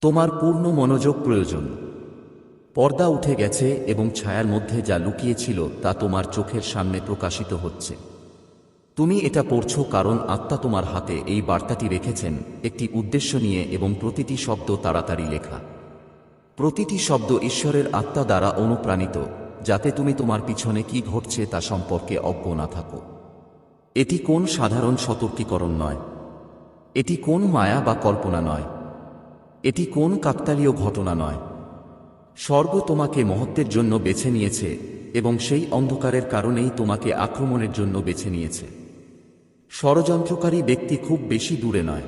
তোমার পূর্ণ মনোযোগ প্রয়োজন। পর্দা উঠে গেছে এবং ছায়ার মধ্যে যা লুকিয়েছিল তা তোমার চোখের সামনে প্রকাশিত হচ্ছে। তুমি এটা পড়ছ কারণ আত্মা তোমার হাতে এই বার্তাটি রেখেছেন, একটি উদ্দেশ্য নিয়ে এবং প্রতিটি শব্দ তাড়াতাড়ি লেখা। প্রতিটি শব্দ ঈশ্বরের আত্মা দ্বারা অনুপ্রাণিত, যাতে তুমি তোমার পিছনে কি ঘটছে তা সম্পর্কে অজ্ঞ না থাকো। এটি কোন সাধারণ সতর্কীকরণ নয়। এটি কোন মায়া বা কল্পনা নয়। এটি কোন কাকতালীয় ঘটনা নয়। স্বর্গ তোমাকে মহত্বের জন্য বেছে নিয়েছে এবং সেই অন্ধকারের কারণেই তোমাকে আক্রমণের জন্য বেছে নিয়েছে। ষড়যন্ত্রকারী ব্যক্তি খুব বেশি দূরে নয়।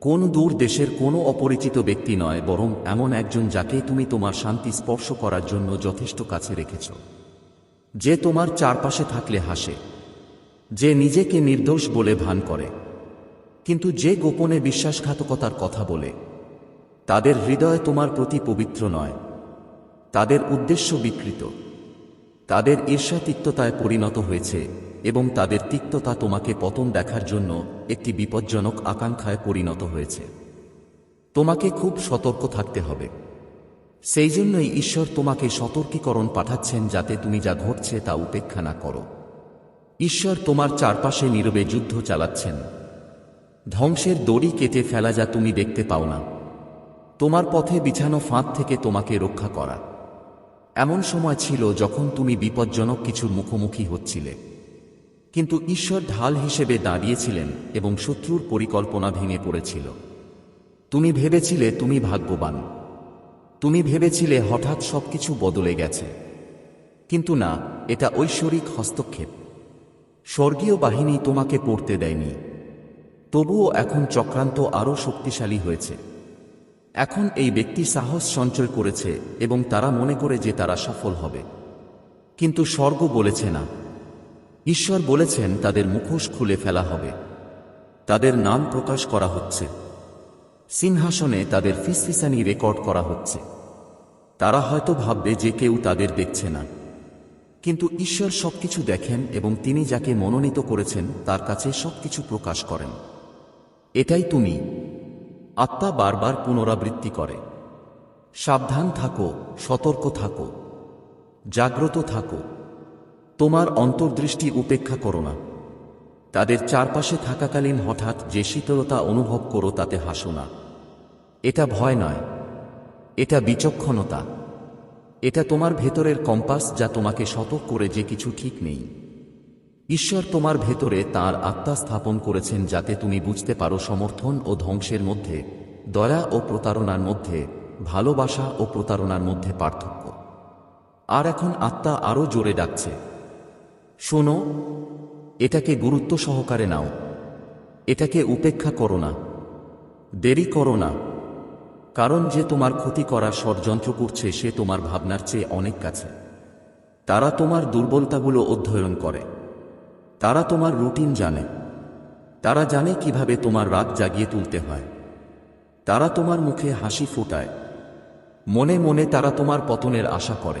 কোন দূর দেশের কোনো অপরিচিত ব্যক্তি নয়, বরং এমন একজন যাকে তুমি তোমার শান্তি স্পর্শ করার জন্য যথেষ্ট কাছে রেখেছ। যে তোমার চারপাশে থাকলে হাসে। যে নিজেকে নির্দোষ বলে ভান করে। কিন্তু যে গোপনে বিশ্বাসঘাতকতার কথা বলে। তাদের হৃদয় তোমার প্রতি পবিত্র নয়। তাদের উদ্দেশ্য বিকৃত। তাদের ঈর্ষা তিক্ততায় পরিণত হয়েছে এবং তাদের তিক্ততা তোমাকে পতন দেখার জন্য একটি বিপজ্জনক আকাঙ্ক্ষায় পরিণত হয়েছে। তোমাকে খুব সতর্ক থাকতে হবে। সেই জন্যই ঈশ্বর তোমাকে সতর্কীকরণ পাঠাচ্ছেন যাতে তুমি যা ঘটছে তা উপেক্ষা না করো। ঈশ্বর তোমার চারপাশে নীরবে যুদ্ধ চালাচ্ছেন। ধ্বংসের দড়ি কেটে ফেলা যা তুমি দেখতে পাও না। তোমার পথে বিছানো ফাঁদ থেকে তোমাকে রক্ষা করা। এমন সময় ছিল যখন তুমি বিপজ্জনক কিছুর মুখোমুখি হচ্ছিলে। কিন্তু ঈশ্বর ঢাল হিসেবে দাঁড়িয়েছিলেন এবং শত্রুর পরিকল্পনা ভেঙে পড়েছিল। তুমি ভেবেছিলে তুমি ভাগ্যবান। তুমি ভেবেছিলে হঠাৎ সবকিছু বদলে গেছে। কিন্তু না, এটা ঐশ্বরিক হস্তক্ষেপ। স্বর্গীয় বাহিনী তোমাকে পড়তে দেয়নি। তবুও এখন চক্রান্ত আরও শক্তিশালী হয়েছে। এখন এই ব্যক্তি সাহস সঞ্চয় করেছে এবং তারা মনে করে যে তারা সফল হবে। কিন্তু স্বর্গ বলেছে না। ঈশ্বর বলেছেন তাদের মুখোশ খুলে ফেলা হবে। তাদের নাম প্রকাশ করা হচ্ছে। সিংহাসনে তাদের ফিসফিসানি রেকর্ড করা হচ্ছে। তারা হয়তো ভাববে যে কেউ তাদের দেখছে না। কিন্তু ঈশ্বর সবকিছু দেখেন এবং তিনি যাকে মনোনীত করেছেন তার কাছে সবকিছু প্রকাশ করেন। এটাই তুমি আত্মা বারবার পুনরাবৃত্তি করে। সাবধান থাকো, সতর্ক থাকো, জাগ্রত থাকো। তোমার অন্তর্দৃষ্টি উপেক্ষা করো না। তাদের চারপাশে থাকাকালীন হঠাৎ যে শীতলতা অনুভব করো তাতে হাসো না। এটা ভয় নয়। এটা বিচক্ষণতা। এটা তোমার ভেতরের কম্পাস যা তোমাকে সতর্ক করে যে কিছু ঠিক নেই। ঈশ্বর তোমার ভেতরে তার আত্মা স্থাপন করেছেন যাতে তুমি বুঝতে পারো সমর্থন ও ধ্বংসের মধ্যে, দয়া ও প্রতারণার মধ্যে, ভালোবাসা ও প্রতারণার মধ্যে পার্থক্য। আর এখন আত্মা আরও জোরে ডাকছে। শোনো, এটাকে গুরুত্ব সহকারে নাও। এটাকে উপেক্ষা করো না। দেরি করো না। কারণ যে তোমার ক্ষতি করার ষড়যন্ত্র করছে সে তোমার ভাবনার চেয়ে অনেক কাছে। তারা তোমার দুর্বলতাগুলো অধ্যয়ন করে। তারা তোমার রুটিন জানে। তারা জানে কীভাবে তোমার রাগ জাগিয়ে তুলতে হয়। তারা তোমার মুখে হাসি ফোটায়। মনে মনে তারা তোমার পতনের আশা করে।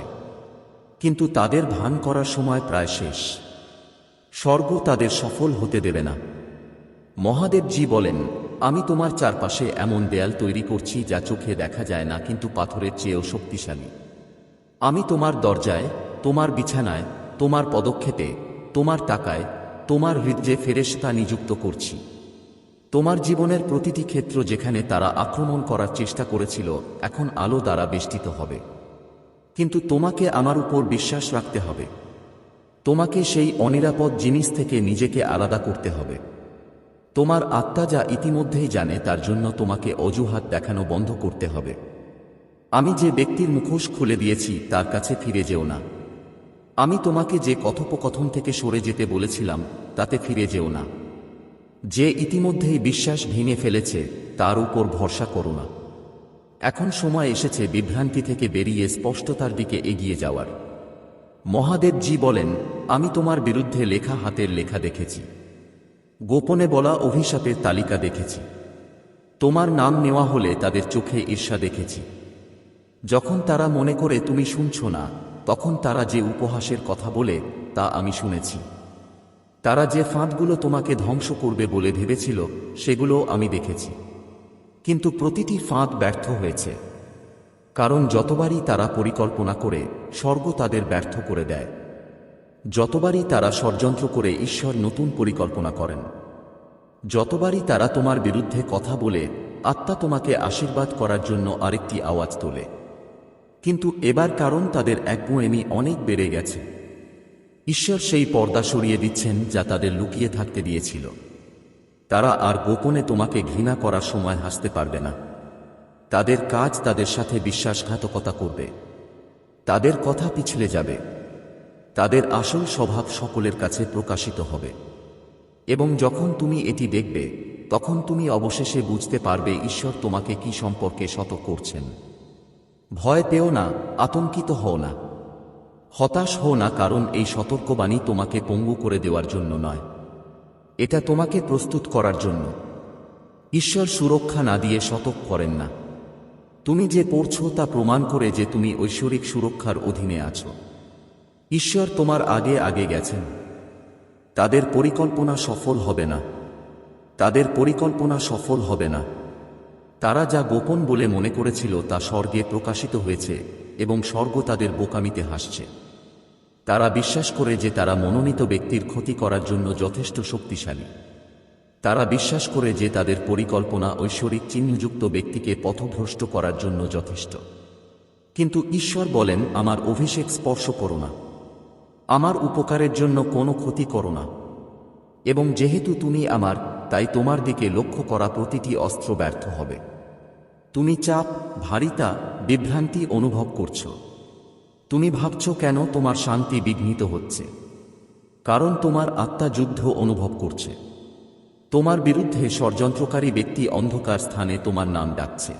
কিন্তু তাদের ভান করার সময় প্রায় শেষ। স্বর্গ তাদের সফল হতে দেবে না। মহাদেবজি বলেন, আমি তোমার চারপাশে এমন দেয়াল তৈরি করছি যা চোখে দেখা যায় না, কিন্তু পাথরের চেয়েও শক্তিশালী। আমি তোমার দরজায়, তোমার বিছানায়, তোমার পদক্ষেপে তোমার টাকায় তোমার হৃদয়ে ফেরেশতা নিযুক্ত করছি। তোমার জীবনের প্রতিটি ক্ষেত্র যেখানে তারা আক্রমণ করার চেষ্টা করেছিল, এখন আলো দ্বারা বেষ্টিত হবে। কিন্তু তোমাকে আমার উপর বিশ্বাস রাখতে হবে। তোমাকে সেই অনিরাপদ জিনিস থেকে নিজেকে আলাদা করতে হবে। তোমার আত্মা যা ইতিমধ্যেই জানে, তার জন্য তোমাকে অজুহাত দেখানো বন্ধ করতে হবে। আমি যে ব্যক্তির মুখোশ খুলে দিয়েছি, তার কাছে ফিরে যেও না। আমি তোমাকে যে কথোপকথন থেকে সরে যেতে বলেছিলাম, তাতে ফিরে যেও না। যে ইতিমধ্যেই বিশ্বাস ভেঙে ফেলেছে, তার উপর ভরসা করো না। এখন সময় এসেছে বিভ্রান্তি থেকে বেরিয়ে স্পষ্টতার দিকে এগিয়ে যাওয়ার। মহাদেবজি বলেন, আমি তোমার বিরুদ্ধে লেখা হাতের লেখা দেখেছি। গোপনে বলা অভিশাপের তালিকা দেখেছি। তোমার নাম নেওয়া হলে তাদের চোখে ঈর্ষা দেখেছি। যখন তারা মনে করে, তুমি শুনছ না তখন তারা যে উপহাসের কথা বলে, তা আমি শুনেছি। তারা যে ফাঁদগুলো তোমাকে ধ্বংস করবে বলে ভেবেছিল, সেগুলো আমি দেখেছি। কিন্তু প্রতিটি ফাঁদ ব্যর্থ হয়েছে। কারণ যতবারই তারা পরিকল্পনা করে, স্বর্গ তাদের ব্যর্থ করে দেয়। যতবারই তারা ষড়যন্ত্র করে ঈশ্বর নতুন পরিকল্পনা করেন। যতবারই তারা তোমার বিরুদ্ধে কথা বলে, আত্মা তোমাকে আশীর্বাদ করার জন্য আরেকটি আওয়াজ তোলে। কিন্তু এবার কারণ তাদের একগুঁয়েমি অনেক বেড়ে গেছে। ঈশ্বর সেই পর্দা সরিয়ে দিচ্ছেন যা তাদের লুকিয়ে থাকতে দিয়েছিল। তারা আর গোপনে তোমাকে ঘৃণা করার সময় হাসতে পারবে না। তাদের কাজ তাদের সাথে বিশ্বাসঘাতকতা করবে। তাদের কথা পিছলে যাবে। তাদের আসল স্বভাব সকলের কাছে প্রকাশিত হবে। এবং যখন তুমি এটি দেখবে, তখন তুমি অবশেষে বুঝতে পারবে ঈশ্বর তোমাকে কি সম্পর্কে শত করছেন। ভয় পেও না, আতঙ্কিত হও না। হতাশ হও না কারণ এই সতর্কবাণী তোমাকে পঙ্গু করে দেওয়ার জন্য নয়। এটা তোমাকে প্রস্তুত করার জন্য। ঈশ্বর সুরক্ষা না দিয়ে শতক করেন না। তুমি যে পড়ছ তা প্রমাণ করে যে তুমি ঐশ্বরিক সুরক্ষার অধীনে আছো। ঈশ্বর তোমার আগে আগে গেছেন। তাদের পরিকল্পনা সফল হবে না। তাদের পরিকল্পনা সফল হবে না। তারা যা গোপন বলে মনে করেছিল তা স্বর্গে প্রকাশিত হয়েছে এবং স্বর্গ তাদের বোকামিতে হাসছে। তারা বিশ্বাস করে যে তারা মনোনীত ব্যক্তির ক্ষতি করার জন্য যথেষ্ট শক্তিশালী। তারা বিশ্বাস করে যে তাদের পরিকল্পনা ঐশ্বরিক চিহ্নযুক্ত ব্যক্তিকে পথভ্রষ্ট করার জন্য যথেষ্ট। কিন্তু ঈশ্বর বলেন, আমার অভিষেক স্পর্শ করো না। আমার উপকারের জন্য কোনো ক্ষতি করো না। এবং যেহেতু তুমি আমার, তাই তোমার দিকে লক্ষ্য করা প্রতিটি অস্ত্র ব্যর্থ হবে। তুমি চাপ, ভারিতা, বিভ্রান্তি অনুভব করছ। তুমি ভাবছ কেন তোমার শান্তি বিঘ্নিত হচ্ছে। কারণ তোমার আত্মা যুদ্ধ অনুভব করছে। তোমার বিরুদ্ধে ষড়যন্ত্রকারী ব্যক্তি অন্ধকার স্থানে তোমার নাম ডাকছে।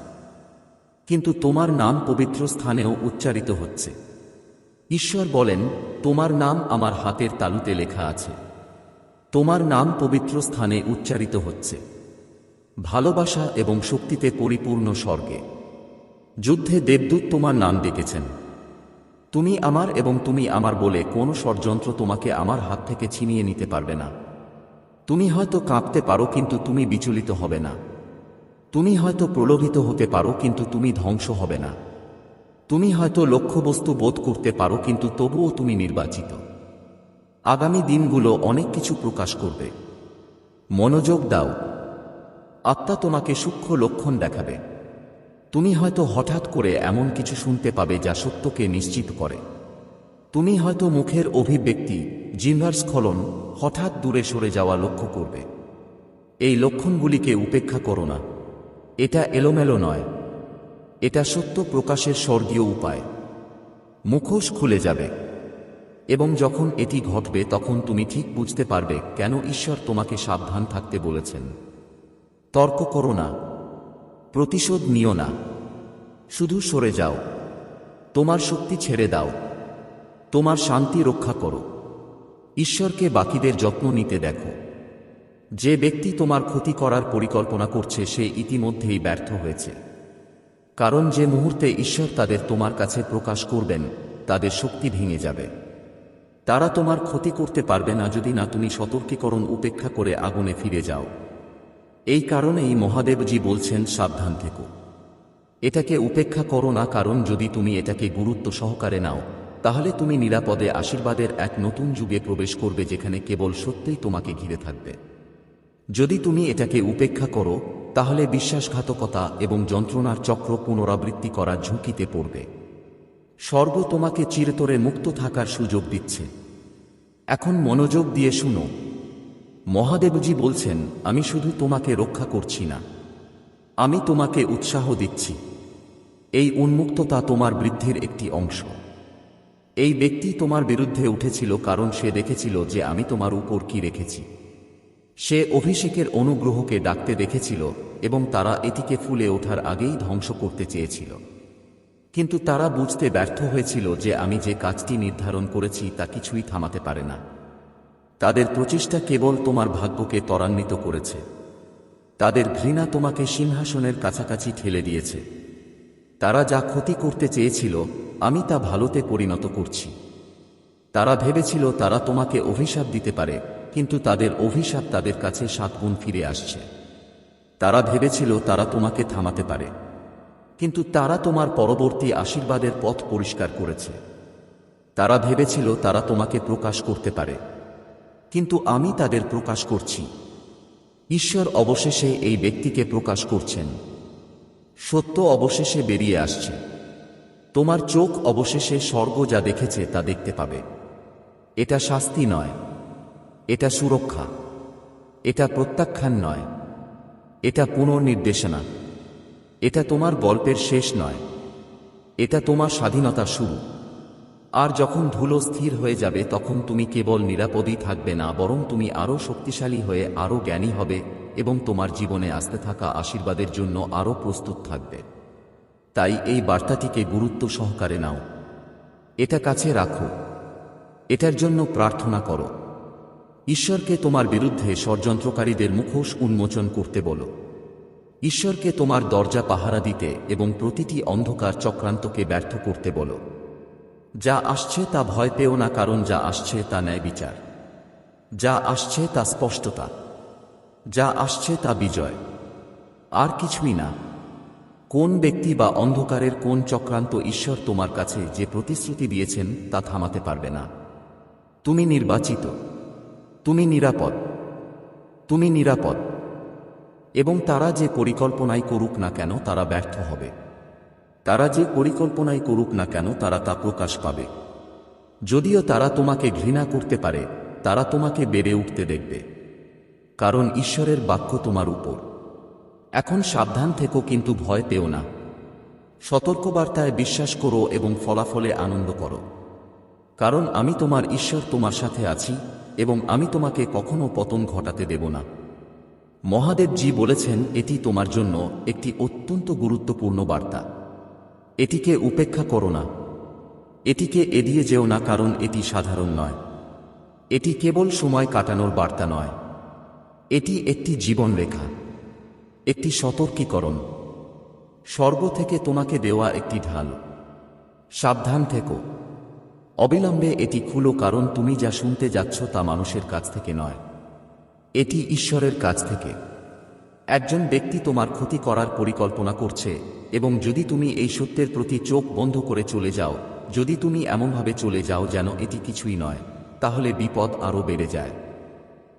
কিন্তু তোমার নাম পবিত্র স্থানেও উচ্চারিত হচ্ছে। ঈশ্বর বলেন, তোমার নাম আমার হাতের তালুতে লেখা আছে। তোমার নাম পবিত্র স্থানে উচ্চারিত হচ্ছে। ভালোবাসা এবং শক্তিতে পরিপূর্ণ স্বর্গে। যুদ্ধে দেবদূত তোমার নাম ডেকেছেন। তুমি আমার এবং তুমি আমার বলে কোনো ষড়যন্ত্র তোমাকে আমার হাত থেকে ছিনিয়ে নিতে পারবে না। তুমি হয়তো কাঁপতে পারো কিন্তু তুমি বিচলিত হবে না। তুমি হয়তো প্রলোভিত হতে পারো কিন্তু তুমি ধ্বংস হবে না। তুমি হয়তো লক্ষ্যবস্তু বোধ করতে পারো কিন্তু তবুও তুমি নির্বাচিত। আগামী দিনগুলো অনেক কিছু প্রকাশ করবে। মনোযোগ দাও। আত্মা তোমাকে সূক্ষ্ম লক্ষণ দেখাবে। তুমি হয়তো হঠাৎ করে এমন কিছু শুনতে পাবে যা সত্যকে নিশ্চিত করে। তুমি হয়তো মুখের অভিব্যক্তি, জিহ্বার স্খলন হঠাৎ দূরে সরে যাওয়া লক্ষ্য করবে। এই লক্ষণগুলিকে উপেক্ষা করো না। এটা এলোমেলো নয়। এটা সত্য প্রকাশের স্বর্গীয় উপায়। মুখোশ খুলে যাবে। এবং যখন এটি ঘটবে, তখন তুমি ঠিক বুঝতে পারবে কেন ঈশ্বর তোমাকে সাবধান থাকতে বলেছেন। তর্ক করো না। প্রতিশোধ নিও না। শুধু সরে যাও। তোমার শক্তি ছেড়ে দাও। তোমার শান্তি রক্ষা করো। ঈশ্বরকে বাকিদের যত্ন নিতে দেখো। যে ব্যক্তি তোমার ক্ষতি করার পরিকল্পনা করছে, সে ইতিমধ্যেই ব্যর্থ হয়েছে। কারণ যে মুহূর্তে ঈশ্বর তাদের তোমার কাছে প্রকাশ করবেন, তাদের শক্তি ভেঙে যাবে। তারা তোমার ক্ষতি করতে পারবে না যদি না তুমি সতর্কীকরণ উপেক্ষা করে আগুনে ফিরে যাও। এই কারণেই মহাদেবজি বলছেন, সাবধান থেকো। এটাকে উপেক্ষা করো না, কারণ যদি তুমি এটাকে গুরুত্ব সহকারে নাও, তাহলে তুমি নিরাপদে আশীর্বাদের এক নতুন যুগে প্রবেশ করবে, যেখানে কেবল সত্যই তোমাকে ঘিরে থাকবে। যদি তুমি এটাকে উপেক্ষা করো, তাহলে বিশ্বাসঘাতকতা এবং যন্ত্রণার চক্র পুনরাবৃত্তি করার ঝুঁকিতে পড়বে। স্বর্গ তোমাকে চিরতরে মুক্ত থাকার সুযোগ দিচ্ছে। এখন মনোযোগ দিয়ে শুনো মহাদেবজি বলছেন, আমি শুধু তোমাকে রক্ষা করছি না। আমি তোমাকে উৎসাহ দিচ্ছি। এই উন্মুক্ততা তোমার বৃদ্ধির একটি অংশ। এই ব্যক্তি তোমার বিরুদ্ধে উঠেছিল কারণ সে দেখেছিল যে আমি তোমার উপর কি রেখেছি। সে অভিষেকের অনুগ্রহকে ডাকতে দেখেছিল এবং তারা এটিকে ফুলে ওঠার আগেই ধ্বংস করতে চেয়েছিল। কিন্তু তারা বুঝতে ব্যর্থ হয়েছিল যে আমি যে কাজটি নির্ধারণ করেছি তা কিছুই থামাতে পারে না। তাদের প্রচেষ্টা কেবল তোমার ভাগ্যকে ত্বরান্বিত করেছে। তাদের ঘৃণা তোমাকে সিংহাসনের কাছাকাছি ঠেলে দিয়েছে। তারা যা ক্ষতি করতে চেয়েছিল, আমি তা ভালোতে পরিণত করছি। তারা ভেবেছিল তারা তোমাকে অভিশাপ দিতে পারে, কিন্তু তাদের অভিশাপ তাদের কাছে সাতগুণ ফিরে আসছে। তারা ভেবেছিল তারা তোমাকে থামাতে পারে। কিন্তু তারা তোমার পরবর্তী আশীর্বাদের পথ পরিষ্কার করেছে। তারা ভেবেছিল তারা তোমাকে প্রকাশ করতে পারে। কিন্তু আমি তাদের প্রকাশ করছি। ঈশ্বর অবশেষে এই ব্যক্তিকে প্রকাশ করছেন। সত্য অবশেষে বেরিয়ে আসছে। তোমার চোখ অবশেষে স্বর্গ যা দেখেছে তা দেখতে পাবে। এটা শাস্তি নয়। এটা সুরক্ষা। এটা প্রত্যাখ্যান নয়। এটা পুনর্নির্দেশনা। এটা তোমার গল্পের শেষ নয়। এটা তোমার স্বাধীনতা শুরু। আর যখন ধুলো স্থির হয়ে যাবে, তখন তুমি কেবল নিরাপদই থাকবে না, বরং তুমি আরও শক্তিশালী হয়ে আরও জ্ঞানী হবে এবং তোমার জীবনে আসতে থাকা আশীর্বাদের জন্য আরও প্রস্তুত থাকবে। তাই এই বার্তাটিকে গুরুত্ব সহকারে নাও। এটা কাছে রাখো। এটার জন্য প্রার্থনা করো। ঈশ্বরকে তোমার বিরুদ্ধে ষড়যন্ত্রকারীদের মুখোশ উন্মোচন করতে বলো। ঈশ্বরকে তোমার দরজা পাহারা দিতে এবং প্রতিটি অন্ধকার চক্রান্তকে ব্যর্থ করতে বলো। যা আসছে তা ভয় পেও না কারণ যা আসছে তা ন্যায় বিচার। যা আসছে তা স্পষ্টতা। যা আসছে তা বিজয়। আর কিছুই না। কোন ব্যক্তি বা অন্ধকারের কোন চক্রান্ত ঈশ্বর তোমার কাছে যে প্রতিশ্রুতি দিয়েছেন তা থামাতে পারবে না। তুমি নির্বাচিত। তুমি নিরাপদ। তুমি নিরাপদ। এবং তারা যে পরিকল্পনাই করুক না কেন তারা ব্যর্থ হবে। তারা যে পরিকল্পনাই করুক না কেন, তারা তা প্রকাশ পাবে। যদিও তারা তোমাকে ঘৃণা করতে পারে, তারা তোমাকে বেড়ে উঠতে দেখবে। কারণ ঈশ্বরের বাক্য তোমার উপর। এখন সাবধান থেকো, কিন্তু ভয় পেও না। সতর্কবার্তায় বিশ্বাস করো এবং ফলাফলে আনন্দ করো। কারণ আমি তোমার ঈশ্বর তোমার সাথে আছি এবং আমি তোমাকে কখনো পতন ঘটাতে দেব না। মহাদেবজি বলেছেন, এটি তোমার জন্য একটি অত্যন্ত গুরুত্বপূর্ণ বার্তা। এটিকে উপেক্ষা করো না। এটিকে এড়িয়ে যেও না, কারণ এটি সাধারণ নয়। এটি কেবল সময় কাটানোর বার্তা নয়। এটি একটি জীবনরেখা একটি সতর্কীকরণ। স্বর্গ থেকে তোমাকে দেওয়া একটি ঢাল। সাবধান থেকো। অবিলম্বে এটি খুলো, কারণ তুমি যা শুনতে যাচ্ছ তা মানুষের কাছ থেকে নয়। এটি ঈশ্বরের কাছ থেকে। একজন ব্যক্তি তোমার ক্ষতি করার পরিকল্পনা করছে। এবং যদি তুমি এই সত্যের প্রতি চোখ বন্ধ করে চলে যাও, যদি তুমি এমনভাবে চলে যাও যেন এটি কিছুই নয়, তাহলে বিপদ আরও বেড়ে যায়।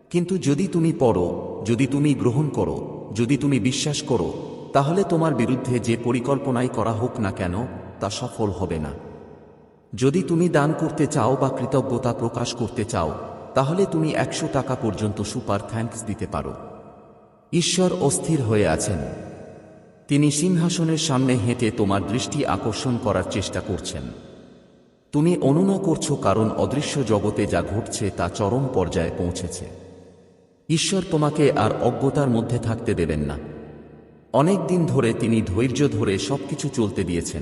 কিন্তু যদি তুমি পড়ো, যদি তুমি গ্রহণ করো, যদি তুমি বিশ্বাস করো, তাহলে তোমার বিরুদ্ধে যে পরিকল্পনাই করা হোক না কেন, তা সফল হবে না। যদি তুমি দান করতে চাও বা কৃতজ্ঞতা প্রকাশ করতে চাও, তাহলে তুমি একশো টাকা পর্যন্ত সুপার থ্যাঙ্কস দিতে পারো। ঈশ্বর অস্থির হয়ে আছেন। তিনি সিংহাসনের সামনে হেঁটে তোমার দৃষ্টি আকর্ষণ করার চেষ্টা করছেন। তুমি অনুনয় করছ কারণ অদৃশ্য জগতে যা ঘটছে তা চরম পর্যায়ে পৌঁছেছে। ঈশ্বর তোমাকে আর অজ্ঞতার মধ্যে থাকতে দেবেন না। অনেক দিন ধরে তিনি ধৈর্য ধরে সবকিছু চলতে দিয়েছেন।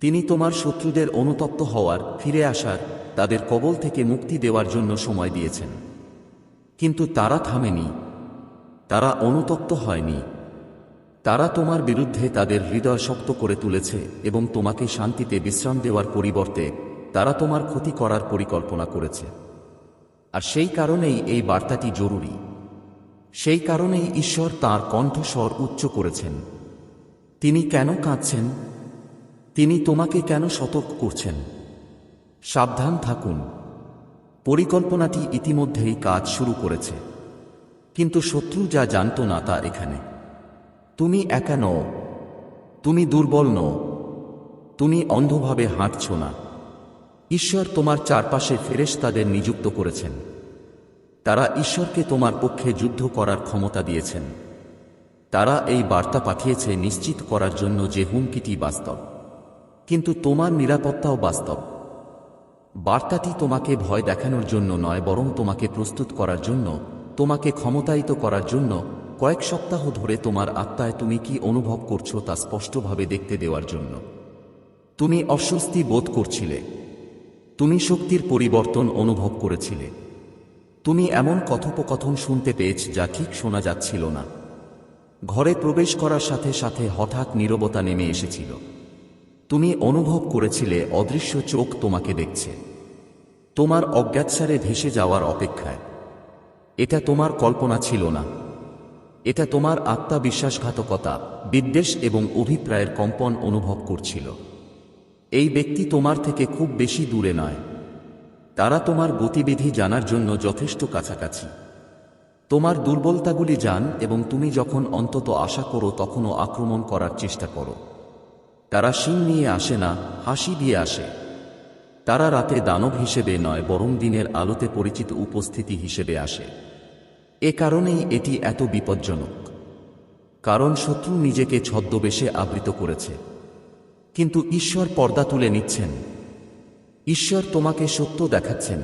তিনি তোমার শত্রুদের অনুতপ্ত হওয়ার, ফিরে আসার, তাদের কবল থেকে মুক্তি দেওয়ার জন্য সময় দিয়েছেন। কিন্তু তারা থামেনি। তারা অনুতপ্ত হয়নি। তারা তোমার বিরুদ্ধে তাদের হৃদয় শক্ত করে তুলেছে এবং তোমাকে শান্তিতে বিশ্রাম দেওয়ার পরিবর্তে তারা তোমার ক্ষতি করার পরিকল্পনা করেছে। আর সেই কারণেই এই বার্তাটি জরুরি। সেই কারণেই ঈশ্বর তার কণ্ঠস্বর উচ্চ করেছেন। তিনি কেন কাঁদছেন? তিনি তোমাকে কেন সতর্ক করছেন? সাবধান থাকুন। পরিকল্পনাটি ইতিমধ্যেই কাজ শুরু করেছে। কিন্তু শত্রু যা জানত না তা এখানে। তুমি একা নও। তুমি দুর্বল নও। তুমি অন্ধভাবে হাঁটছ না। ঈশ্বর তোমার চারপাশে ফেরেশ তাদের নিযুক্ত করেছেন। তারা ঈশ্বরকে তোমার পক্ষে যুদ্ধ করার ক্ষমতা দিয়েছেন। তারা এই বার্তা পাঠিয়েছে নিশ্চিত করার জন্য যে হুমকিটি বাস্তব। কিন্তু তোমার নিরাপত্তাও বাস্তব। বার্তাটি তোমাকে ভয় দেখানোর জন্য নয়, বরং তোমাকে প্রস্তুত করার জন্য, তোমাকে ক্ষমতায়িত করার জন্য কয়েক সপ্তাহ ধরে তোমার আত্মায় তুমি কি অনুভব করছ তা স্পষ্টভাবে দেখতে দেওয়ার জন্য। তুমি অস্বস্তি বোধ করছিলে। তুমি শক্তির পরিবর্তন অনুভব করেছিলে। তুমি এমন কথোপকথন শুনতে পেয়েছ যা ঠিক শোনা যাচ্ছিল না। ঘরে প্রবেশ করার সাথে সাথে হঠাৎ নীরবতা নেমে এসেছিল। তুমি অনুভব করেছিলে অদৃশ্য চোখ তোমাকে দেখছে। তোমার অজ্ঞাতসারে ভেসে যাওয়ার অপেক্ষায়। এটা তোমার কল্পনা ছিল না। এটা তোমার আত্মবিশ্বাসঘাতকতা বিদ্বেষ এবং অভিপ্রায়ের কম্পন অনুভব করছিল। এই ব্যক্তি তোমার থেকে খুব বেশি দূরে নয়। তারা তোমার গতিবিধি জানার জন্য যথেষ্ট কাছাকাছি। তোমার দুর্বলতাগুলি জান এবং তুমি যখন অন্তত আশা করো তখনও আক্রমণ করার চেষ্টা করো। তারা শিং নিয়ে আসে না, হাসি দিয়ে আসে। তারা রাতে দানব হিসেবে নয়, বরং দিনের আলোতে পরিচিত উপস্থিতি হিসেবে আসে। এ কারণেই এটি এত বিপজ্জনক। কারণ শত্রু নিজেকে ছদ্মবেশে আবৃত করেছে। কিন্তু ঈশ্বর পর্দা তুলে নিচ্ছেন। ঈশ্বর তোমাকে সত্য দেখাচ্ছেন।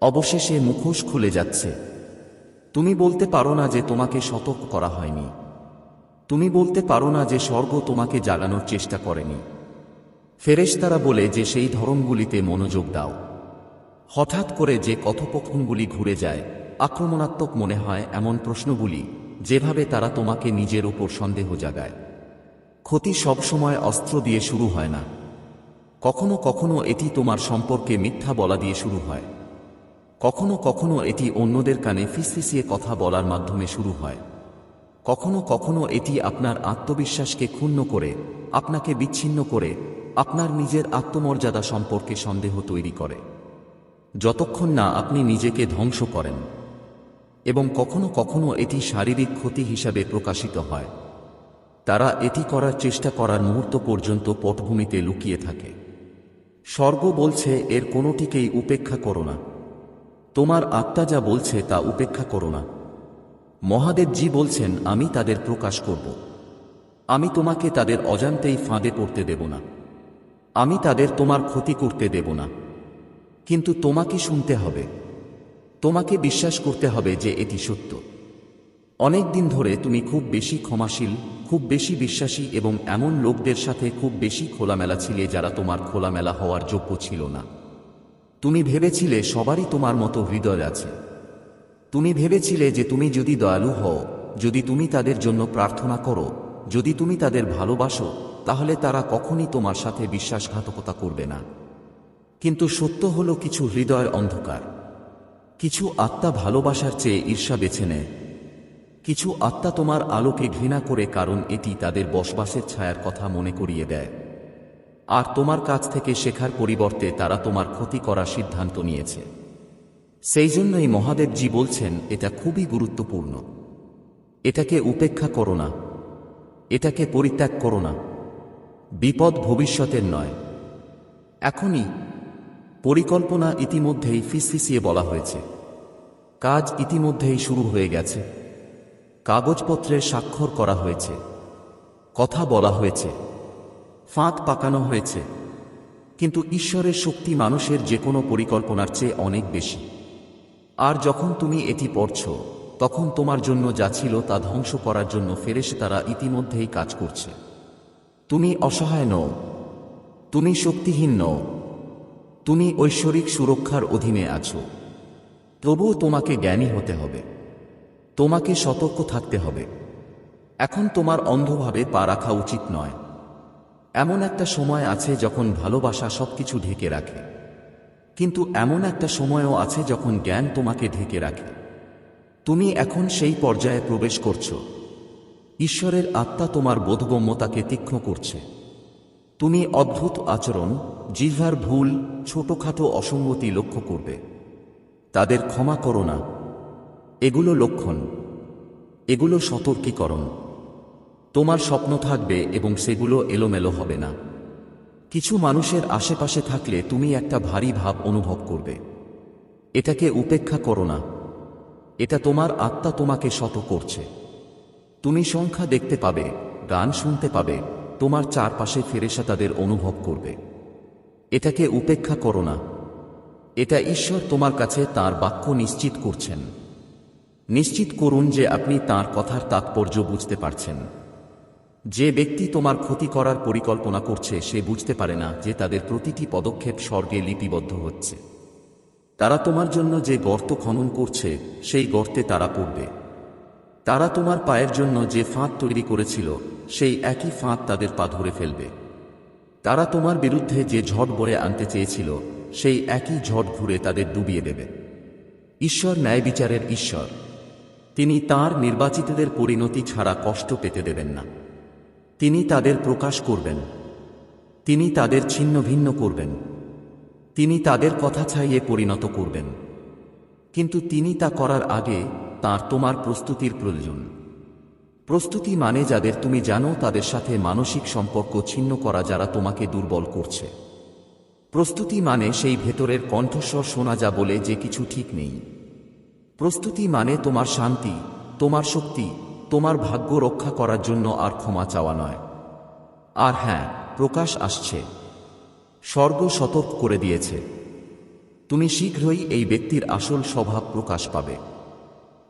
অবশেষে মুখোশ খুলে যাচ্ছে। তুমি বলতে পারো না যে তোমাকে সতর্ক করা হয়নি। তুমি বলতে পারো না যে স্বর্গ তোমাকে জাগানোর চেষ্টা করেনি। ফেরেশতারা বলে যে সেই ধরনগুলিতে মনোযোগ দাও। হঠাৎ করে যে কথোপকথনগুলি ঘুরে যায় আক্রমণাত্মক মনে হয় এমন প্রশ্নগুলি, যেভাবে তারা তোমাকে নিজের ওপর সন্দেহ জাগায়। ক্ষতি সবসময় অস্ত্র দিয়ে শুরু হয় না। কখনো কখনো এটি তোমার সম্পর্কে মিথ্যা বলা দিয়ে শুরু হয়। কখনো কখনো এটি অন্যদের কানে ফিসফিসিয়ে কথা বলার মাধ্যমে শুরু হয়। কখনো কখনো এটি আপনার আত্মবিশ্বাসকে ক্ষুণ্ণ করে, আপনাকে বিচ্ছিন্ন করে, আপনার নিজের আত্মমর্যাদা সম্পর্কে সন্দেহ তৈরি করে। যতক্ষণ না আপনি নিজেকে ধ্বংস করেন। এবং কখনো কখনো এটি শারীরিক ক্ষতি হিসাবে প্রকাশিত হয়। তারা এটি করার চেষ্টা করার মুহূর্ত পর্যন্ত পটভূমিতে লুকিয়ে থাকে। স্বর্গ বলছে, এর কোনোটিকেই উপেক্ষা করো না। তোমার আত্মা যা বলছে, তা উপেক্ষা করো না। মহাদেবজি বলছেন, আমি তাদের প্রকাশ করব। আমি তোমাকে তাদের অজান্তেই ফাঁদে পড়তে দেব না। আমি তাদের তোমার ক্ষতি করতে দেব না। কিন্তু তোমাকে শুনতে হবে। তোমাকে বিশ্বাস করতে হবে যে এটি সত্য। অনেক দিন ধরে তুমি খুব বেশি ক্ষমাশীল, খুব বেশি বিশ্বাসী এবং এমন লোকদের সাথে খুব বেশি খোলামেলা ছিলে যারা তোমার খোলামেলা হওয়ার যোগ্য ছিল না। তুমি ভেবেছিলে সবারই তোমার মতো হৃদয় আছে। তুমি ভেবেছিলে যে তুমি যদি দয়ালু হও, যদি তুমি তাদের জন্য প্রার্থনা করো, যদি তুমি তাদের ভালোবাসো, তাহলে তারা কখনই তোমার সাথে বিশ্বাসঘাতকতা করবে না। কিন্তু সত্য হলো কিছু হৃদয় অন্ধকার। কিছু আত্মা ভালোবাসার চেয়ে ঈর্ষা বেছে নেয়। কিছু আত্মা তোমার আলোকে ঘৃণা করে কারণ এটি তাদের বসবাসের ছায়ার কথা মনে করিয়ে দেয়। আর তোমার কাছ থেকে শেখার পরিবর্তে তারা তোমার ক্ষতি করার সিদ্ধান্ত নিয়েছে। সেই জন্যই মহাদেবজি বলছেন, এটা খুবই গুরুত্বপূর্ণ। এটাকে উপেক্ষা করো না। এটাকে পরিত্যাগ করো না। বিপদ ভবিষ্যতের নয়। এখনই পরিকল্পনা ইতিমধ্যেই ফিসফিসিয়ে বলা হয়েছে। কাজ ইতিমধ্যেই শুরু হয়ে গেছে। কাগজপত্রে স্বাক্ষর করা হয়েছে। কথা বলা হয়েছে। ফাঁক পাকানো হয়েছে। কিন্তু ঈশ্বরের শক্তি মানুষের যে কোনো পরিকল্পনার চেয়ে অনেক বেশি। আর যখন তুমি এটি পড়ছ, তখন তোমার জন্য যা ছিল তা ধ্বংস করার জন্য ফেরেশে তারা ইতিমধ্যেই কাজ করছে। তুমি অসহায় নও। তুমি শক্তিহীন নও। তুমি ঐশ্বরিক সুরক্ষার অধীনে আছো। তবুও তোমাকে জ্ঞানী হতে হবে। তোমাকে সতর্ক থাকতে হবে। এখন তোমার অন্ধভাবে পা রাখা উচিত নয়। এমন একটা সময় আছে যখন ভালোবাসা সবকিছু ঢেকে রাখে। কিন্তু এমন একটা সময়ও আছে যখন জ্ঞান তোমাকে ঢেকে রাখে। তুমি এখন সেই পর্যায়ে প্রবেশ করছ। ঈশ্বরের আত্মা তোমার বোধগম্যতাকে তীক্ষ্ণ করছে। তুমি অদ্ভুত আচরণ, জিহ্বার ভুল, ছোটখাটো অসঙ্গতি লক্ষ্য করবে। তাদের ক্ষমা করো না। এগুলো লক্ষণ। এগুলো সতর্কীকরণ। তোমার স্বপ্ন থাকবে এবং সেগুলো এলোমেলো হবে না। কিছু মানুষের আশেপাশে থাকলে তুমি একটা ভারী ভাব অনুভব করবে। এটাকে উপেক্ষা করো না। এটা তোমার আত্মা তোমাকে শত করছে। তুমি সংখ্যা দেখতে পাবে, গান শুনতে পাবে। তোমার চারপাশে ফেরেশা তাদের অনুভব করবে। এটাকে উপেক্ষা করো না। এটা ঈশ্বর তোমার কাছে তার বাক্য নিশ্চিত করছেন। নিশ্চিত করুন যে আপনি তার কথার তাৎপর্য বুঝতে পারছেন। যে ব্যক্তি তোমার ক্ষতি করার পরিকল্পনা করছে, সে বুঝতে পারে না যে তাদের প্রতিটি পদক্ষেপ স্বর্গে লিপিবদ্ধ হচ্ছে। তারা তোমার জন্য যে গর্ত খনন করছে, সেই গর্তে তারা পড়বে। তারা তোমার পায়ের জন্য যে ফাঁদ তৈরি করেছিল, সেই একই ফাঁদ তাদের পা ধরে ফেলবে। তারা তোমার বিরুদ্ধে যে ঝড় বয়ে আনতে চেয়েছিল, সেই একই ঝড় ঘুরে তাদের ডুবিয়ে দেবে। ঈশ্বর ন্যায় বিচারের ঈশ্বর। তিনি তার নির্বাচিতদের পরিণতি ছাড়া কষ্ট পেতে দেবেন না। তিনি তাদের প্রকাশ করবেন। তিনি তাদের ছিন্ন ভিন্ন করবেন। তিনি তাদের কথা ছাইয়ে পরিণত করবেন। কিন্তু তিনি তা করার আগে তার তোমার প্রস্তুতির প্রয়োজন। প্রস্তুতি মানে যাদের তুমি জানো তাদের সাথে মানসিক সম্পর্ক ছিন্ন করা যারা তোমাকে দুর্বল করছে। প্রস্তুতি মানে সেই ভেতরের কণ্ঠস্বর শোনা যা বলে যে কিছু ঠিক নেই। প্রস্তুতি মানে তোমার শান্তি, তোমার শক্তি, তোমার ভাগ্য রক্ষা করার জন্য আর ক্ষমা চাওয়া নয়। আর হ্যাঁ প্রকাশ আসছে। স্বর্গ সতর্ক করে দিয়েছে। তুমি শীঘ্রই এই ব্যক্তির আসল স্বভাব প্রকাশ পাবে।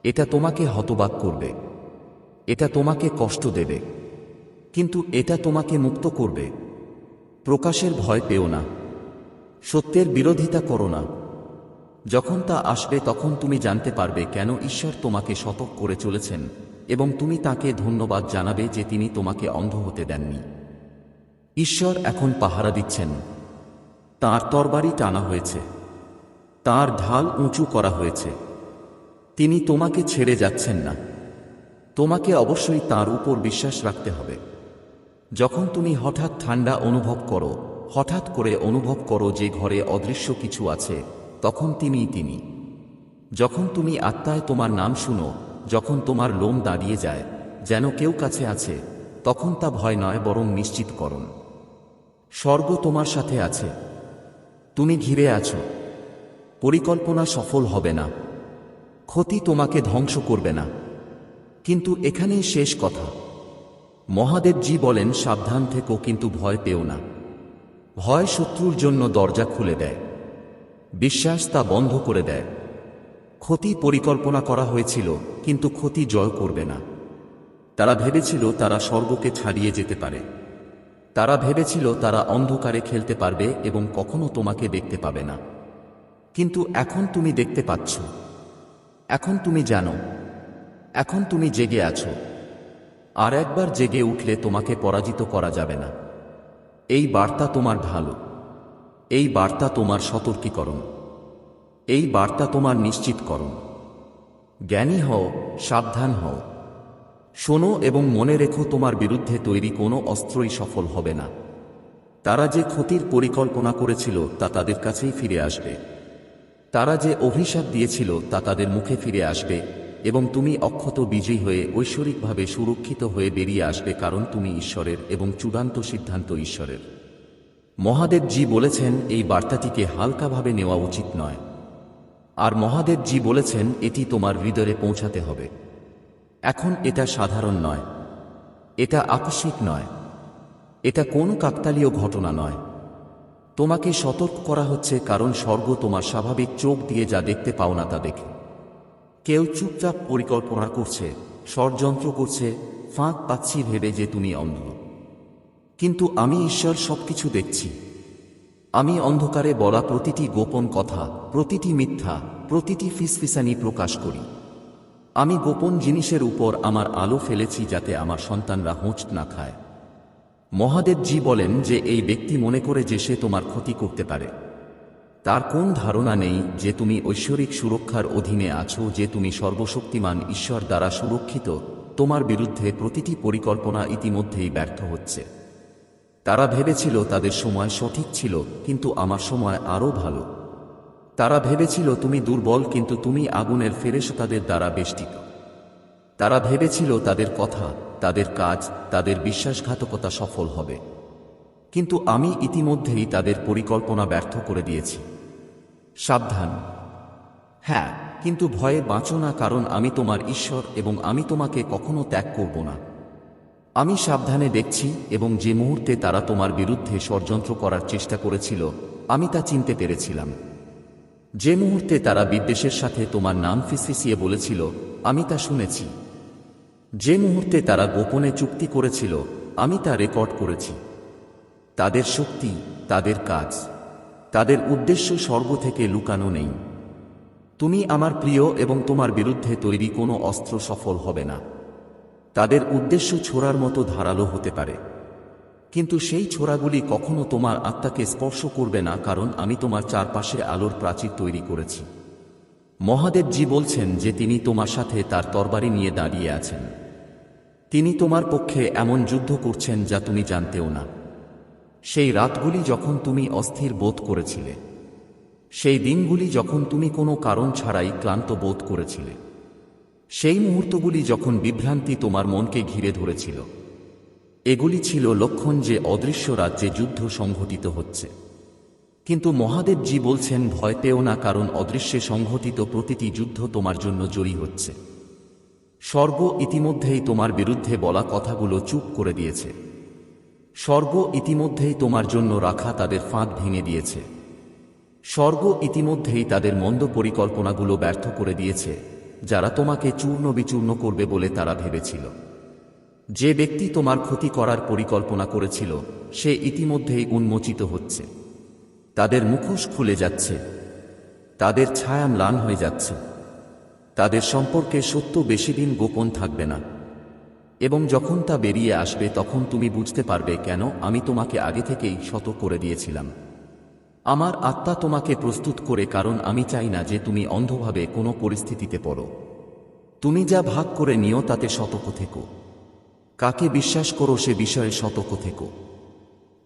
এটা তোমাকে হতবাক করবে। এটা তোমাকে কষ্ট দেবে। কিন্তু এটা তোমাকে মুক্ত করবে। প্রকাশের ভয় পেও না। সত্যের বিরোধিতা করো না। যখন তা আসবে তখন তুমি জানতে পারবে কেন ঈশ্বর তোমাকে সতর্ক করে চলেছেন এবং তুমি তাকে ধন্যবাদ জানাবে যে তিনি তোমাকে অন্ধ হতে দেননি। ঈশ্বর এখন পাহারা দিচ্ছেন। তার তরবারি টানা হয়েছে। তার ঢাল উঁচু করা হয়েছে। তিনি তোমাকে ছেড়ে যাচ্ছেন না। তোমাকে অবশ্যই তার উপর বিশ্বাস রাখতে হবে। যখন তুমি হঠাৎ ঠান্ডা অনুভব করো, হঠাৎ করে অনুভব করো যে ঘরে অদৃশ্য কিছু আছে, তখন তিনিই তিনি। যখন তুমি আত্মায় তোমার নাম শুনো, যখন তোমার লোম দাঁড়িয়ে যায়, যেন কেউ কাছে আছে, তখন তা ভয় নয় বরং নিশ্চিতকরণ স্বর্গ তোমার সাথে আছে। তুমি ঘিরে আছো। পরিকল্পনা সফল হবে না। ক্ষতি তোমাকে ধ্বংস করবে না। কিন্তু এখানেই শেষ কথা। মহাদেবজি বলেন, সাবধান থেকো, কিন্তু ভয় পেও না। ভয় শত্রুর জন্য দরজা খুলে দেয়। বিশ্বাস তা বন্ধ করে দেয়। ক্ষতি পরিকল্পনা করা হয়েছিল, কিন্তু ক্ষতি জয় করবে না। তারা ভেবেছিল, তারা স্বর্গকে ছাড়িয়ে যেতে পারে। তারা ভেবেছিল, তারা অন্ধকারে খেলতে পারবে এবং কখনো তোমাকে দেখতে পাবে না। কিন্তু এখন তুমি দেখতে পাচ্ছ। এখন তুমি জানো। এখন তুমি জেগে আছো। আর একবার জেগে উঠলে তোমাকে পরাজিত করা যাবে না। এই বার্তা তোমার ভালো এই বার্তা তোমার সতর্কীকরণ। এই বার্তা তোমার নিশ্চিতকরণ। জ্ঞানী হও, সাবধান হও। শোনো এবং মনে রেখো তোমার বিরুদ্ধে তৈরি কোনো অস্ত্রই সফল হবে না। তারা যে ক্ষতির পরিকল্পনা করেছিল তা তাদের কাছেই ফিরে আসবে। তারা যে অভিশাপ দিয়েছিল তা তাদের মুখে ফিরে আসবে, এবং তুমি অক্ষত বিজয়ী হয়ে ঐশ্বরিকভাবে সুরক্ষিত হয়ে বেরিয়ে আসবে কারণ তুমি ঈশ্বরের এবং চূড়ান্ত সিদ্ধান্ত ঈশ্বরের। মহাদেবজি বলেছেন, এই বার্তাটিকে হালকাভাবে নেওয়া উচিত নয়। আর মহাদেবজি বলেছেন, এটি তোমার হৃদয়ে পৌঁছাতে হবে। এখন এটা সাধারণ নয়। এটা আকস্মিক নয়। এটা কোনো কাকতালীয় ঘটনা নয়। তোমাকে সতর্ক করা হচ্ছে কারণ স্বর্গ তোমার স্বাভাবিক চোখ দিয়ে যা দেখতে পাও না তা দেখে। কেউ চুপচাপ পরিকল্পনা করছে, ষড়যন্ত্র করছে ফাঁক পাচ্ছি ভেবে যে তুমি অন্ধ। কিন্তু আমি ঈশ্বর সবকিছু দেখছি। আমি অন্ধকারে বলা প্রতিটি গোপন কথা, প্রতিটি মিথ্যা, প্রতিটি ফিসফিসানি প্রকাশ করি। আমি গোপন জিনিসের উপর আমার আলো ফেলেছি যাতে আমার সন্তানরা হোঁচ না খায়। মহাদেবজি বলেন যে এই ব্যক্তি মনে করে যে সে তোমার ক্ষতি করতে পারে। তার কোন ধারণা নেই যে তুমি ঐশ্বরিক সুরক্ষার অধীনে আছো, যে তুমি সর্বশক্তিমান ঈশ্বর দ্বারা সুরক্ষিত। তোমার বিরুদ্ধে প্রতিটি পরিকল্পনা ইতিমধ্যেই ব্যর্থ হচ্ছে। তারা ভেবেছিল তাদের সময় সঠিক ছিল, কিন্তু আমার সময় আরও ভালো। তারা ভেবেছিল তুমি দুর্বল, কিন্তু তুমি আগুনের ফেরেশতাদের দ্বারা বেষ্টিত। তারা ভেবেছিল তাদের কথা, তাদের কাজ, তাদের বিশ্বাসঘাতকতা সফল হবে। কিন্তু আমি ইতিমধ্যেই তাদের পরিকল্পনা ব্যর্থ করে দিয়েছি। সাবধান। হ্যাঁ কিন্তু ভয়ে বাঁচো না, কারণ আমি তোমার ঈশ্বর এবং আমি তোমাকে কখনো ত্যাগ করব না। আমি সাবধানে দেখছি এবং যে মুহূর্তে তারা তোমার বিরুদ্ধে ষড়যন্ত্র করার চেষ্টা করেছিল, আমি তা চিনতে পেরেছিলাম। যে মুহূর্তে তারা বিদ্বেষের সাথে তোমার নাম ফিসফিসিয়ে বলেছিল, আমি তা শুনেছি। যে মুহূর্তে তারা গোপনে চুক্তি করেছিল, আমি তা রেকর্ড করেছি। তাদের শক্তি, তাদের কাজ, তাদের উদ্দেশ্য স্বর্গ থেকে লুকানো নেই। তুমি আমার প্রিয় এবং তোমার বিরুদ্ধে তৈরি কোনো অস্ত্র সফল হবে না। তাদের উদ্দেশ্য ছোড়ার মতো ধারালো হতে পারে। কিন্তু সেই ছোড়াগুলি কখনো তোমার আত্মাকে স্পর্শ করবে না, কারণ আমি তোমার চারপাশে আলোর প্রাচীর তৈরি করেছি। মহাদেবজি বলছেন যে তিনি তোমার সাথে তার তরবারি নিয়ে দাঁড়িয়ে আছেন। তিনি তোমার পক্ষে এমন যুদ্ধ করছেন যা তুমি জানতেও না। সেই রাতগুলি যখন তুমি অস্থির বোধ করেছিলে, সেই দিনগুলি যখন তুমি কোনো কারণ ছাড়াই ক্লান্ত বোধ করেছিলে, সেই মুহূর্তগুলি যখন বিভ্রান্তি তোমার মনকে ঘিরে ধরেছিল, এগুলি ছিল লক্ষণ যে অদৃশ্য রাজ্যে যুদ্ধ সংঘটিত হচ্ছে। কিন্তু মহাদেবজি বলছেন, ভয় পেও না, কারণ অদৃশ্যে সংঘটিত প্রতিটি যুদ্ধ তোমার জন্য জয়ী হচ্ছে। স্বর্গ ইতিমধ্যেই তোমার বিরুদ্ধে বলা কথাগুলো চুপ করে দিয়েছে। স্বর্গ ইতিমধ্যেই তোমার জন্য রাখা তাদের ফাঁদ ভেঙে দিয়েছে। স্বর্গ ইতিমধ্যেই তাদের মন্দ পরিকল্পনাগুলো ব্যর্থ করে দিয়েছে, যারা তোমাকে চূর্ণ বিচূর্ণ করবে বলে তারা ভেবেছিল। যে ব্যক্তি তোমার ক্ষতি করার পরিকল্পনা করেছিল, সে ইতিমধ্যেই উন্মোচিত হচ্ছে। তাদের মুখোশ খুলে যাচ্ছে। তাদের ছায়া ম্লান হয়ে যাচ্ছে। তাদের সম্পর্কে সত্য বেশি দিন গোপন থাকবে না। এবং যখন তা বেরিয়ে আসবে, তখন তুমি বুঝতে পারবে কেন আমি তোমাকে আগে থেকেই শত করে দিয়েছিলাম। আমার আত্মা তোমাকে প্রস্তুত করে, কারণ আমি চাই না যে তুমি অন্ধভাবে কোনো পরিস্থিতিতে পড়ো। তুমি যা ভাগ করে নিও, তাতে সতর্ক থেকো। কাকে বিশ্বাস করো, সে বিষয়ে সতর্ক থেকো।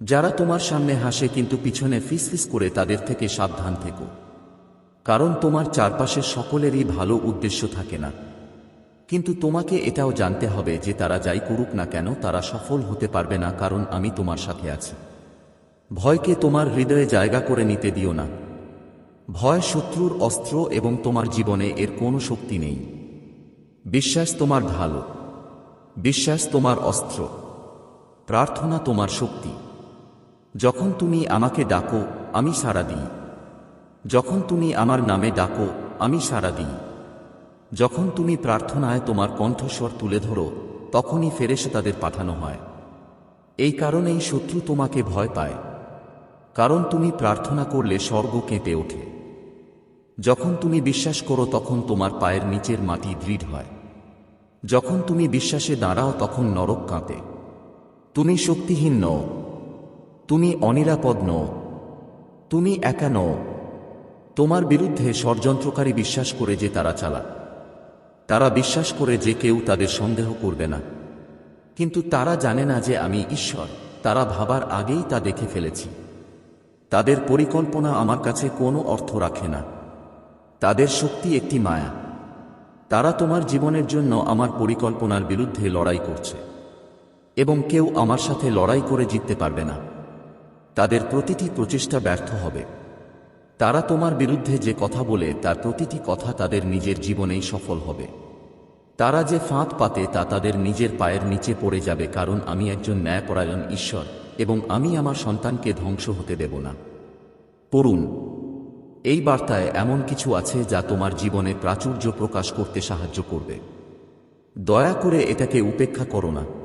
যারা তোমার সামনে হাসে কিন্তু পিছনে ফিসফিস করে তাদের থেকে সাবধান থেকো। কারণ তোমার চারপাশের সকলেরই ভালো উদ্দেশ্য থাকে না। কিন্তু তোমাকে এটাও জানতে হবে যে তারা যাই করুক না কেন তারা সফল হতে পারবে না কারণ আমি তোমার সাথে আছি। ভয়কে তোমার হৃদয়ে জায়গা করে নিতে দিও না। ভয় শত্রুর অস্ত্র এবং তোমার জীবনে এর কোনো শক্তি নেই। বিশ্বাস তোমার ঢালো। বিশ্বাস তোমার অস্ত্র। প্রার্থনা তোমার শক্তি। যখন তুমি আমাকে ডাকো, আমি সাড়া দিই। যখন তুমি আমার নামে ডাকো, আমি সাড়া দিই। যখন তুমি প্রার্থনায় তোমার কণ্ঠস্বর তুলে ধরো, তখনই ফেরেশে তাদের পাঠানো হয়। এই কারণেই শত্রু তোমাকে ভয় পায়। কারণ তুমি প্রার্থনা করলে স্বর্গ কেঁপে ওঠে। যখন তুমি বিশ্বাস করো, তখন তোমার পায়ের নিচের মাটি দৃঢ় হয়। যখন তুমি বিশ্বাসে দাঁড়াও, তখন নরক কাঁপে। তুমি শক্তিহীন নও। তুমি অনিরাপদ নও। তুমি একা নও। তোমার বিরুদ্ধে ষড়যন্ত্রকারী বিশ্বাস করে যে তারা চালা তারা বিশ্বাস করে যে কেউ তাদের সন্দেহ করবে না। কিন্তু তারা জানে না যে আমি ঈশ্বর। তারা ভাবার আগেই তা দেখে ফেলেছি। তাদের পরিকল্পনা আমার কাছে কোনো অর্থ রাখে না। তাদের শক্তি একটি মায়া। তারা তোমার জীবনের জন্য আমার পরিকল্পনার বিরুদ্ধে লড়াই করছে। এবং কেউ আমার সাথে লড়াই করে জিততে পারবে না। তাদের প্রতিটি প্রচেষ্টা ব্যর্থ হবে। তারা তোমার বিরুদ্ধে যে কথা বলে, তার প্রতিটি কথা তাদের নিজের জীবনেই সফল হবে। তারা যে ফাঁদ পাতে, তা তাদের নিজের পায়ের নিচে পড়ে যাবে, কারণ আমি একজন ন্যায়পরায়ণ ঈশ্বর, এবং আমি আমার সন্তানকে ধ্বংস হতে দেব না। পড়ুন। এই বার্তায় এমন কিছু আছে যা তোমার জীবনে প্রাচুর্য প্রকাশ করতে সাহায্য করবে। দয়া করে এটাকে উপেক্ষা করো না।